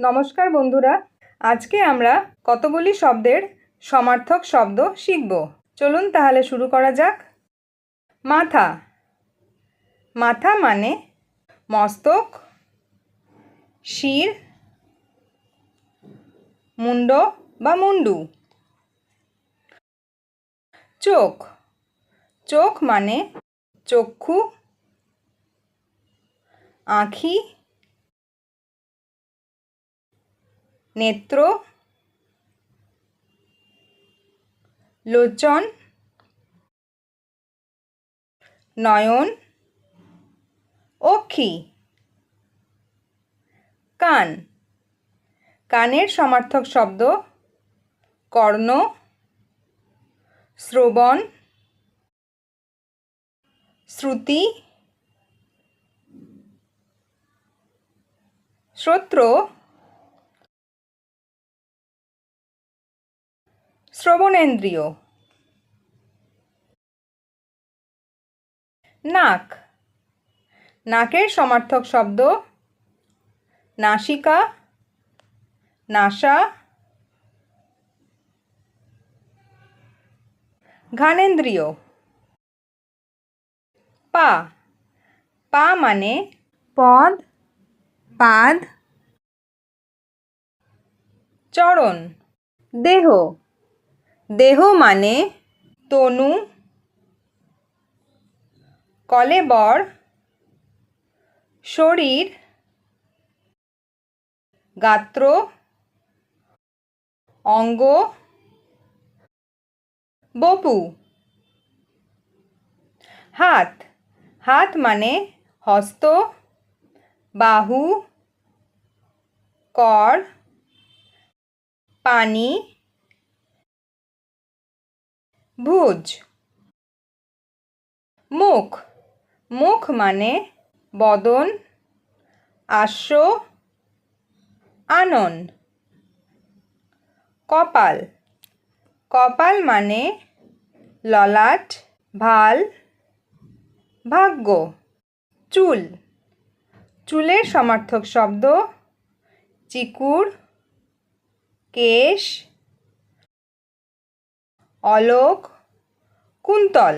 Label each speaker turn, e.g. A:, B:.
A: নমস্কার বন্ধুরা, আজকে আমরা কতগুলি শব্দের সমার্থক শব্দ শিখব। চলুন তাহলে শুরু করা যাক। মাথা। মাথা মানে মস্তক, শির, মুন্ড বা মুন্ডু। চোখ। চোখ মানে চক্ষু, আঁখি নেত্র লোচন নয়ন অক্ষি কান। কানের সমার্থক শব্দ কর্ণ শ্রবণ শ্রুতি শ্রোত্র শ্রবণেন্দ্রিয়। নাক। নাকের সমার্থক শব্দ নাসিকা, নাসা। ঘানেন্দ্রিয়। পা। পা মানে পদ, পাদ। চরণ। দেহ। দেহ মানে তনু কলেবর শরীর, গাত্র, অঙ্গ, বপু। হাত হাত মানে হস্ত, বাহু, কর, পানি। ভুজ মুখ। মুখ মানে বদন, আশ্ব, আনন। কপাল। কপাল মানে ললাট, ভালো, ভাগ্য। চুল। চুলের সমার্থক শব্দ, চিকুর, কেশ অলোক কুন্তল।